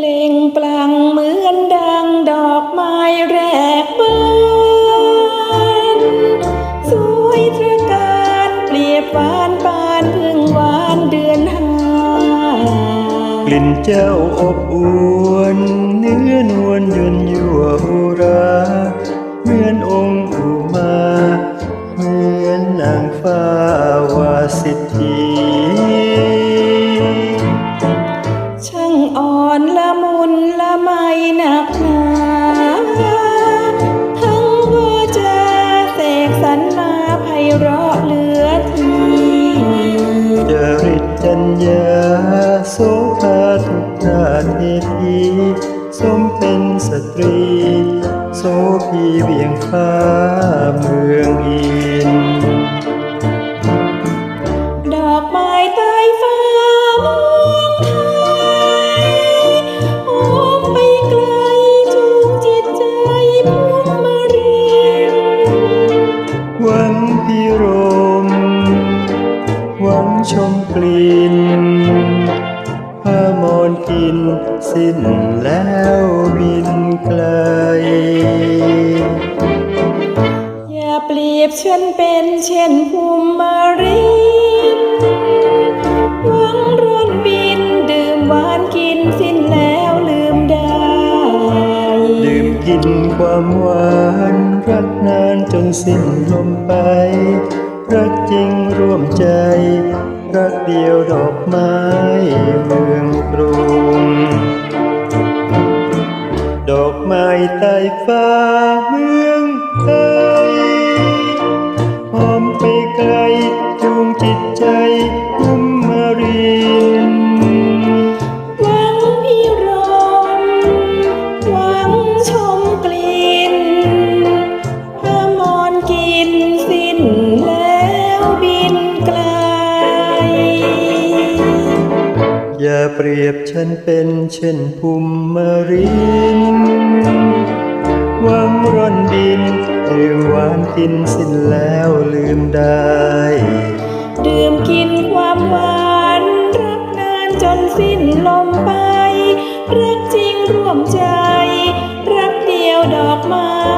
เปล่งปลั่งเหมือนดังดอกไม้แรกบานสวยตระการเปรียบปานปานพึ่งหวานเดือนห้ากลิ่นเจ้าอบอวลเนื้อนวลเยือนยั่วอุราเหมือนองค์อุมา เหมือนนางฟ้าวาสิทธี อนละมุนละไมหนักหนาทั้งว่าจะเสกสรรมาไพเราะเหลือทีจริตจัญญาโสภาทุกนาเทพีสมเป็นสตรี โสพีเวียงฟ้าเมืองอิ ชมกลิ่นพามอนกินสิ้นแล้วบินไกล อย่าเปรียบฉันเป็นเช่นภูมิมารินหวังร่อนบินดื่มหวานกินสิ้นแล้วลืมได้ ดื่มกินความหวานรักนานจนสิ้นลมไปรักจริงร่วมใจ รักเดียวดอกไม้เมืองกรุง ดอกไม้ใต้ฟ้าเมืองไทยหอมไปไกลจูงจิตใจ อย่าเปรียบฉันเป็นเช่นภูมิมารินวังร่อนดินดื่มหวานกินสิ้นแล้วลืมได้ ดื่มกินความหวานรักนานจนสิ้นลมไปรักจริงร่วมใจ รักเดียวดอกไม้